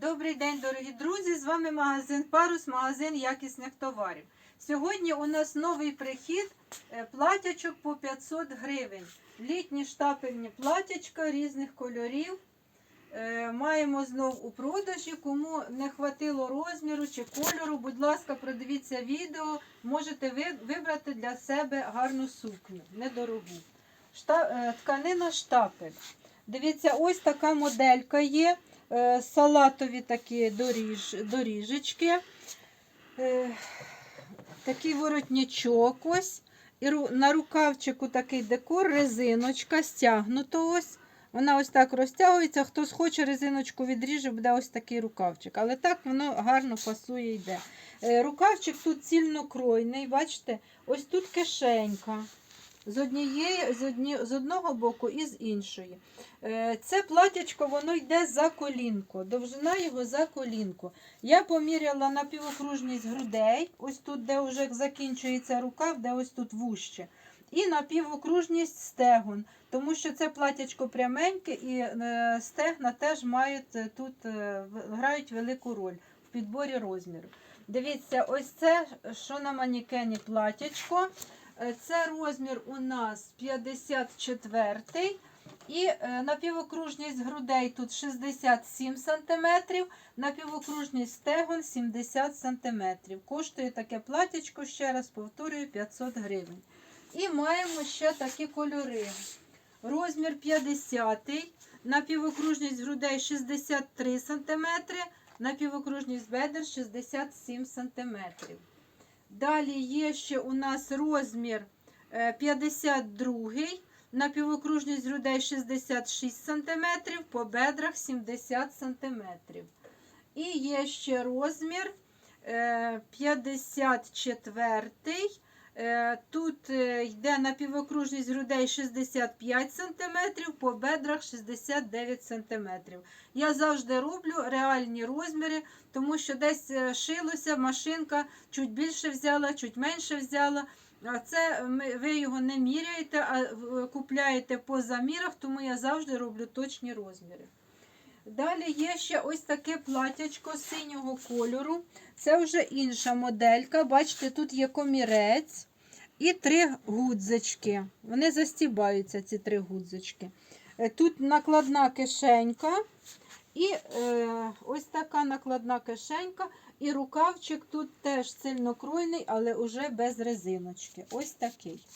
Добрий день, дорогі друзі! З вами магазин Парус, магазин якісних товарів. Сьогодні у нас новий прихід е, платячок по 500 гривень. Літні штапельні платячка різних кольорів. Е, Маємо знов у продажі. Кому не хватило розміру чи кольору, будь ласка, продивіться відео. Можете вибрати для себе гарну сукню, недорогу. Шта- е, Тканина штапель. Дивіться, ось така моделька є. Е, Салатові такі доріж, доріжечки. Е, Такий воротничок ось. І на рукавчику такий декор, резиночка, стягнуто ось. Вона ось так розтягується. Хто схоче резиночку відріже, буде ось такий рукавчик. Але так воно гарно пасує йде. Е, Рукавчик тут цільнокройний, бачите, ось тут кишенька. З однієї, з, одні, з одного боку і з іншої. Е, Це платячко, воно йде за колінку. Довжина його за колінку. Я поміряла на півокружність грудей, ось тут, де вже закінчується рукав, де ось тут вуще. І на півокружність стегон, тому що це платячко пряменьке і е, стегна теж мають е, тут грають велику роль в підборі розміру. Дивіться, ось це, що на манікені платячко. Е, Це розмір у нас 54 і е, напівокружність грудей тут 67 см, напівокружність стегон 70 см. Коштує таке платячко, ще раз повторюю, 500 гривень. І маємо ще такі кольори. Розмір 50, напівокружність грудей 63 см, напівокружність бедер 67 см. Далі є ще у нас розмір 52 на півокружність грудей 66 см, по бедрах 70 см. І є ще розмір е, 54. Е, Тут е, йде напівокружність грудей 65 см, по бедрах 69 см. Я завжди роблю реальні розміри, тому що десь е, шилося, машинка чуть більше взяла, чуть менше взяла. А це ви його не міряєте, а купляєте по замірах, тому я завжди роблю точні розміри. Далі є ще ось таке платячко синього кольору. Це вже інша моделька. Бачите, тут є комірець і три гудзички. Вони застібаються, ці три гудзички. Е, Тут накладна кишенька. І е, ось така накладна кишенька. І рукавчик тут теж цільнокройний, але вже без резиночки. Ось такий.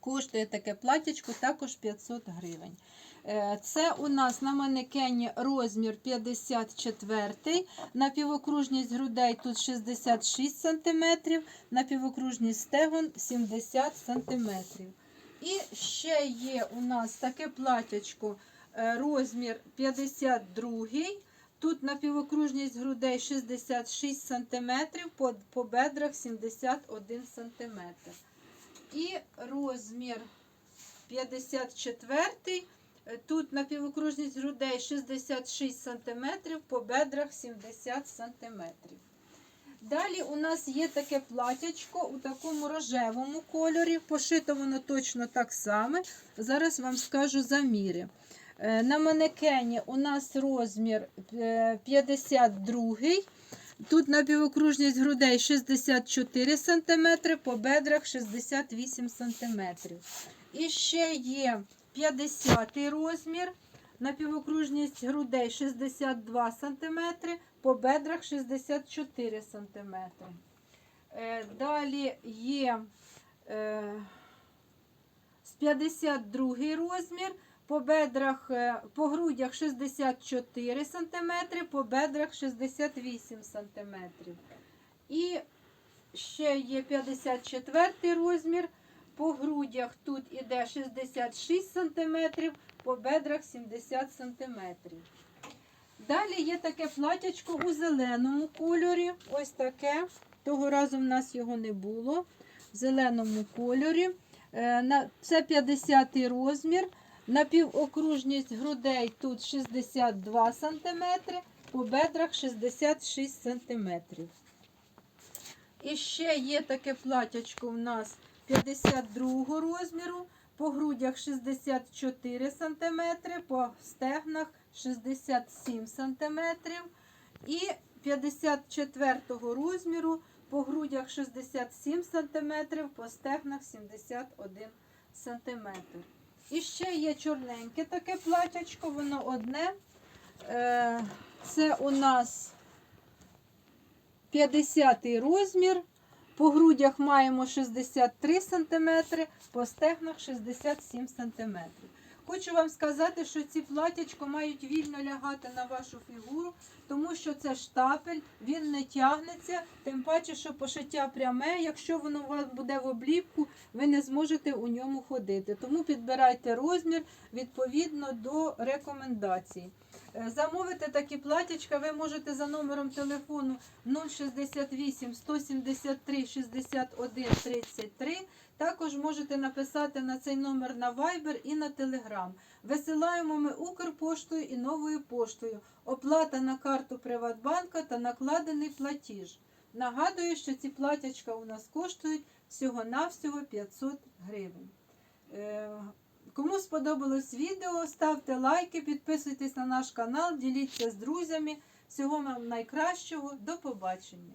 Коштує таке платячко також 500 гривень. Е, Це у нас на манекені розмір 54, напівокружність грудей тут 66 см, напівокружність стегон 70 см. І ще є у нас таке платячко е, розмір 52. Тут напівокружність грудей 66 см, по, по бедрах 71 см. І розмір 54. Е, Тут напівокружність грудей 66 см, по бедрах 70 см. Далі у нас є таке платячко у такому рожевому кольорі. Пошито воно точно так само. Зараз вам скажу заміри. Е, На манекені у нас розмір е, 52. Тут напівокружність грудей 64 см, по бедрах 68 см. І ще є 50 розмір, напівокружність грудей 62 см, по бедрах 64 см. Е, Далі є е, з 52 розмір, по бедрах, е, по грудях 64 см, по бедрах 68 см. І ще є 54 розмір. По грудях тут іде 66 см, по бедрах 70 см. Далі є таке платячко у зеленому кольорі. Ось таке. Того разу в нас його не було. В зеленому кольорі. Е, Це 50 розмір. Напівокружність грудей тут 62 см, по бедрах 66 см. І ще є таке платячко у нас 52 розміру, по грудях 64 см, по стегнах 67 см. І 54 розміру по грудях 67 см, по стегнах 71 см. І ще є чорненьке таке платячко, воно одне. Е, Це у нас 50 розмір. По грудях маємо 63 см, по стегнах 67 см. Хочу вам сказати, що ці платячко мають вільно лягати на вашу фігуру, тому що це штапель, він не тягнеться, тим паче, що пошиття пряме. Якщо воно у вас буде в обліпку, ви не зможете у ньому ходити. Тому підбирайте розмір відповідно до рекомендацій. Е, Замовити такі платячка ви можете за номером телефону 068 173 61 33. Також можете написати на цей номер на Viber і на Telegram. Висилаємо ми Укрпоштою і новою поштою. Оплата на карту Приватбанка та накладений платіж. Нагадую, що ці платячка у нас коштують всього-навсього 500 гривень. Кому сподобалось відео, ставте лайки, підписуйтесь на наш канал, діліться з друзями. Всього вам найкращого. До побачення!